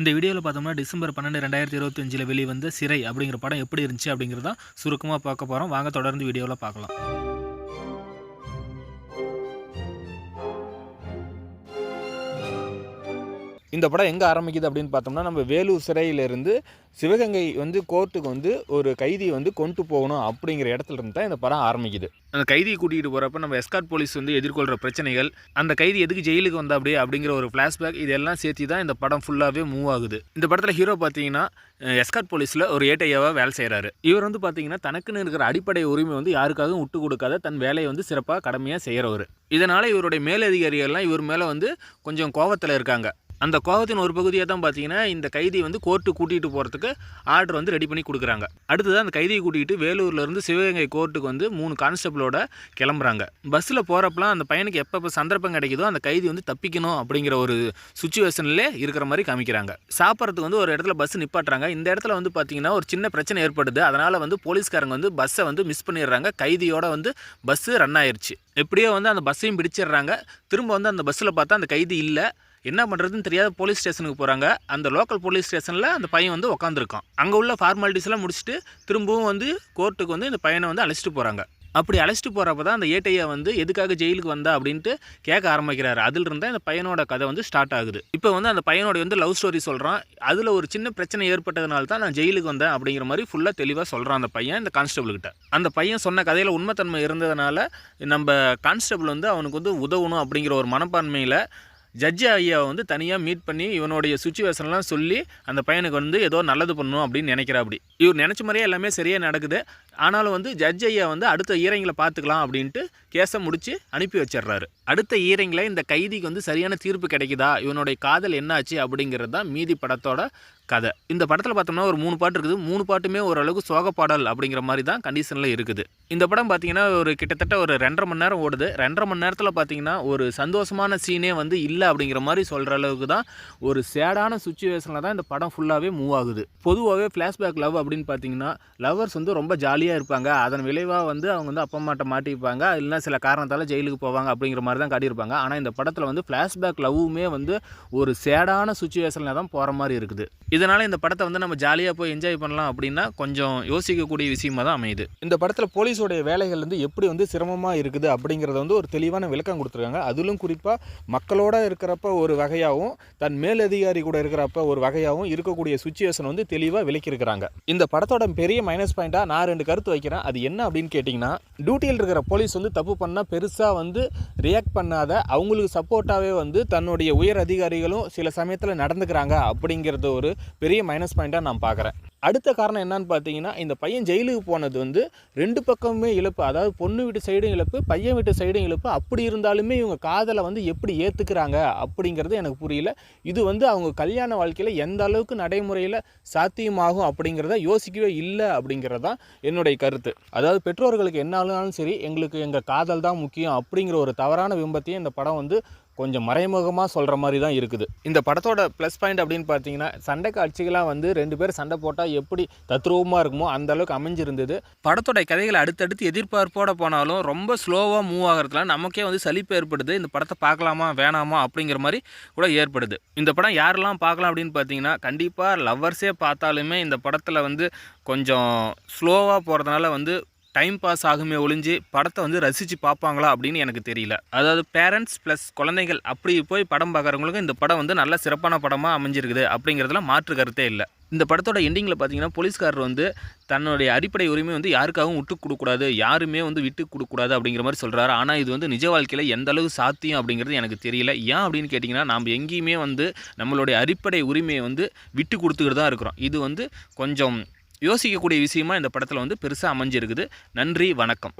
இந்த வீடியோவில் பார்த்தோம்னா டிசம்பர் பன்னெண்டு ரெண்டாயிரத்தி இருபத்தஞ்சில் வெளிவந்த சிறை அப்படிங்கிற படம் எப்படி இருந்துச்சு அப்படிங்கிறதான் சுருக்கமாக பார்க்க போகிறோம் வாங்க தொடர்ந்து வீடியோவில் பார்க்கலாம். இந்த படம் எங்கே ஆரம்பிக்குது அப்படின்னு பார்த்தோம்னா நம்ம வேலூர் சிறையிலேருந்து சிவகங்கை வந்து கோர்ட்டுக்கு வந்து ஒரு கைதியை வந்து கொண்டு போகணும் அப்படிங்கிற இடத்துல இருந்து தான் இந்த படம் ஆரம்பிக்குது. அந்த கைதியை கூட்டிகிட்டு போகிறப்ப நம்ம எஸ்கார்ட் போலீஸ் வந்து எதிர்கொள்கிற பிரச்சனைகள் அந்த கைதி எதுக்கு ஜெயிலுக்கு வந்தா அப்படியே அப்படிங்கிற ஒரு ஃப்ளாஷ்பேக் இதெல்லாம் சேர்த்து தான் இந்த படம் ஃபுல்லாகவே மூவ் ஆகுது. இந்த படத்தில் ஹீரோ பார்த்தீங்கன்னா எஸ்கார்ட் போலீஸில் ஒரு ஏட்டையாவாக வேலை செய்கிறாரு இவர் வந்து பார்த்தீங்கன்னா தனக்குன்னு இருக்கிற அடிப்படை உரிமை வந்து யாருக்காகவும் விட்டு கொடுக்காத தன் வேலையை வந்து சிறப்பாக கடமையாக செய்கிறவர் இதனால் இவருடைய மேலதிகாரிகள்லாம் இவர் மேலே வந்து கொஞ்சம் கோவத்தில் இருக்காங்க. அந்த கோபத்தின் ஒரு பகுதியாக தான் பார்த்தீங்கன்னா இந்த கைதி வந்து கோர்ட்டு கூட்டிகிட்டு போகிறதுக்கு ஆர்டர் வந்து ரெடி பண்ணி கொடுக்குறாங்க. அடுத்தது அந்த கைதியை கூட்டிகிட்டு வேலூர்லேருந்து சிவகங்கை கோர்ட்டுக்கு வந்து மூணு கான்ஸ்டபிளோட கிளம்புறாங்க. பஸ்ஸில் போகிறப்பலாம் அந்த பையனுக்கு எப்போ சந்தர்ப்பம் கிடைக்குதோ அந்த கைதி வந்து தப்பிக்கணும் அப்படிங்கிற ஒரு சுச்சுவேஷன்லேயே இருக்கிற மாதிரி காமிக்கிறாங்க. சாப்பிட்றதுக்கு வந்து ஒரு இடத்துல பஸ் நிப்பாட்டுறாங்க. இந்த இடத்துல வந்து பார்த்தீங்கன்னா ஒரு சின்ன பிரச்சனை ஏற்படுது. அதனால் வந்து போலீஸ்காரங்க வந்து பஸ்ஸை வந்து மிஸ் பண்ணிடுறாங்க. கைதியோட வந்து பஸ்ஸு ரன் ஆயிடுச்சு எப்படியோ வந்து அந்த பஸ்ஸையும் பிடிச்சிடுறாங்க. திரும்ப வந்து அந்த பஸ்ஸில் பார்த்தா அந்த கைதி இல்லை. என்ன பண்ணுறதுன்னு தெரியாத போலீஸ் ஸ்டேஷனுக்கு போகிறாங்க அந்த லோக்கல் போலீஸ் ஸ்டேஷனில் அந்த பையன் வந்து உட்காந்துருக்கான் அங்கே உள்ள ஃபார்மாலிட்டிஸ்லாம் முடிச்சுட்டு திரும்பவும் வந்து கோர்ட்டுக்கு வந்து இந்த பையனை வந்து அழைச்சிட்டு போகிறாங்க அப்படி அழைச்சிட்டு போகிறப்ப தான் அந்த ஏட்டையா வந்து எதுக்காக ஜெயிலுக்கு வந்தா அப்படின்ட்டு கேட்க ஆரம்பிக்கிறாரு. அதில் இருந்தால் இந்த பையனோட கதை வந்து ஸ்டார்ட் ஆகுது. இப்போ வந்து அந்த பையனோட வந்து லவ் ஸ்டோரி சொல்கிறான் அதில் ஒரு சின்ன பிரச்சனை ஏற்பட்டதுனால தான் நான் ஜெயிலுக்கு வந்தேன் அப்படிங்கிற மாதிரி ஃபுல்லாக தெளிவாக சொல்கிறான் அந்த பையன் இந்த கான்ஸ்டபிள்கிட்ட அந்த பையன் சொன்ன கதையில் உண்மைத்தன்மை இருந்ததுனால நம்ம கான்ஸ்டபிள் வந்து அவனுக்கு வந்து உதவணும் அப்படிங்கிற ஒரு மனப்பான்மையில் ஜட்ஜி ஐயாவை வந்து தனியாக மீட் பண்ணி இவனுடைய சுச்சுவேஷன்லாம் சொல்லி அந்த பையனுக்கு வந்து ஏதோ நல்லது பண்ணணும் அப்படின்னு நினைக்கிறாப்படி இவர் நினச்ச மாதிரியே எல்லாமே சரியாக நடக்குது. ஆனாலும் வந்து ஜட்ஜ் ஐயா வந்து அடுத்த ஈரங்களை பார்த்துக்கலாம் அப்படின்ட்டு கேஸை முடித்து அனுப்பி வச்சிடுறாரு. அடுத்த ஈரங்களை இந்த கைதிக்கு வந்து சரியான தீர்ப்பு கிடைக்குதா? இவனுடைய காதல் என்னாச்சு அப்படிங்கிறது தான் மீதி படத்தோட கதை. இந்த படத்தில் பார்த்தோம்னா ஒரு மூணு பாட்டு இருக்குது. மூணு பாட்டுமே ஓரளவுக்கு சோக பாடல் அப்படிங்கிற மாதிரி தான் கண்டிஷனில் இருக்குது. இந்த படம் பார்த்தீங்கன்னா ஒரு கிட்டத்தட்ட ஒரு ரெண்டரை மணி நேரம் ஓடுது. ரெண்டரை மணி நேரத்தில் பார்த்தீங்கன்னா ஒரு சந்தோஷமான சீனே வந்து இல்லை அப்படிங்கிற மாதிரி சொல்கிற அளவுக்கு தான் ஒரு சேடான சுச்சுவேஷனில் தான் இந்த படம் ஃபுல்லாகவே மூவ் ஆகுது. பொதுவாகவே ஃப்ளாஷ்பேக் லவ் அப்படின்னு பார்த்தீங்கன்னா லவ்வர்ஸ் வந்து ரொம்ப ஜாலியாக இருப்பாங்க. அதன் விளைவாக வந்து அவங்க வந்து அப்பா அம்மாட்ட மாட்டிப்பாங்க. இல்லைன்னா சில காரணத்தால் ஜெயிலுக்கு போவாங்க அப்படிங்கிற மாதிரி தான் காட்டியிருப்பாங்க. ஆனால் இந்த படத்தில் வந்து ஃப்ளாஷ்பேக் லவ்வுமே வந்து ஒரு சேடான சுச்சுவேஷனில் தான் போகிற மாதிரி இருக்குது. இதனால் இந்த படத்தை வந்து நம்ம ஜாலியாக போய் என்ஜாய் பண்ணலாம் அப்படின்னா கொஞ்சம் யோசிக்கக்கூடிய விஷயமாக தான் அமையுது. இந்த படத்தில் போலீஸோடைய வேலைகள் வந்து எப்படி வந்து சிரமமாக இருக்குது அப்படிங்கிறத வந்து ஒரு தெளிவான விளக்கம் கொடுத்துருக்காங்க. அதிலும் குறிப்பாக மக்களோட இருக்கிறப்ப ஒரு வகையாகவும் தன் மேலதிகாரி கூட இருக்கிறப்ப ஒரு வகையாகவும் இருக்கக்கூடிய சுச்சுவேஷன் வந்து தெளிவாக விளக்கியிருக்கிறாங்க. இந்த படத்தோட பெரிய மைனஸ் பாயிண்ட்டாக நான் ரெண்டு கருத்து வைக்கிறேன். அது என்ன அப்படின்னு கேட்டிங்கன்னா டியூட்டியில் இருக்கிற போலீஸ் வந்து தப்பு பண்ணால் பெருசாக வந்து ரியாக்ட் பண்ணாத அவங்களுக்கு சப்போர்ட்டாகவே வந்து தன்னுடைய உயர் அதிகாரிகளும் சில சமயத்தில் நடந்துக்கிறாங்க அப்படிங்கிறது ஒரு பெரிய மைனஸ் பாயிண்ட்டாக நான் பார்க்குறேன். அடுத்த காரணம் என்னன்னு பார்த்தீங்கன்னா இந்த பையன் ஜெயிலுக்கு போனது வந்து ரெண்டு பக்கமுமே இழப்பு. அதாவது பொண்ணு வீட்டு சைடும் இழப்பு பையன் வீட்டு சைடும் இழப்பு. அப்படி இருந்தாலுமே இவங்க காதலை வந்து எப்படி ஏற்றுக்கிறாங்க அப்படிங்கிறது எனக்கு புரியல. இது வந்து அவங்க கல்யாண வாழ்க்கையில் எந்த அளவுக்கு நடைமுறையில் சாத்தியமாகும் அப்படிங்கிறத யோசிக்கவே இல்லை அப்படிங்கிறது தான் என்னுடைய கருத்து. அதாவது பெற்றோர்களுக்கு என்ன ஆனாலும் சரி எங்களுக்கு எங்கள் காதல் தான் முக்கியம் அப்படிங்கிற ஒரு தவறான பிம்பத்தையும் இந்த படம் வந்து கொஞ்சம் மறைமுகமாக சொல்கிற மாதிரி தான் இருக்குது. இந்த படத்தோட ப்ளஸ் பாயிண்ட் அப்படின்னு பார்த்தீங்கன்னா சண்டை காட்சிகளாக வந்து ரெண்டு பேர் சண்டை போட்டால் எப்படி தத்ரூபமாக இருக்குமோ அந்த அளவுக்கு அமைஞ்சிருந்தது. படத்தோட கதைகள் அடுத்தடுத்து எதிர்பார்ப்போட போனாலும் ரொம்ப ஸ்லோவாக மூவ் ஆகிறதுல நமக்கே வந்து சலிப்பு ஏற்படுது. இந்த படத்தை பார்க்கலாமா வேணாமா அப்படிங்கிற மாதிரி கூட ஏற்படுது. இந்த படம் யாரெல்லாம் பார்க்கலாம் அப்படின்னு பார்த்தீங்கன்னா கண்டிப்பாக லவ்வர்ஸே பார்த்தாலுமே இந்த படத்தில் வந்து கொஞ்சம் ஸ்லோவாக போகிறதுனால வந்து டைம் பாஸ் ஆகுமே ஒழிஞ்சு படத்தை வந்து ரசித்து பார்ப்பாங்களா அப்படின்னு எனக்கு தெரியல. அதாவது பேரண்ட்ஸ் ப்ளஸ் குழந்தைகள் அப்படி போய் படம் பார்க்குறவங்களுக்கு இந்த படம் வந்து நல்ல சிறப்பான படமாக அமைஞ்சிருக்குது அப்படிங்கிறதுல மாற்று கருத்தே இல்லை. இந்த படத்தோட எண்டிங்கில் பார்த்தீங்கன்னா போலீஸ்காரர் வந்து தன்னுடைய அடிப்படை உரிமை வந்து யாருக்காகவும் விட்டு கொடுக்கூடாது யாருமே வந்து விட்டு கொடுக்கூடாது அப்படிங்கிற மாதிரி சொல்கிறாரு ஆனால் இது வந்து நிஜ வாழ்க்கையில் எந்த அளவு சாத்தியம் அப்படிங்கிறது எனக்கு தெரியல. ஏன் அப்படின்னு கேட்டிங்கன்னா நாம் எங்கேயுமே வந்து நம்மளுடைய அடிப்படை உரிமையை வந்து விட்டு கொடுத்துக்கிட்டு தான் இருக்கிறோம். இது வந்து கொஞ்சம் யோசிக்கக்கூடிய விஷயமா இந்த படத்தில் வந்து பெருசாக அமைஞ்சிருக்குது. நன்றி வணக்கம்.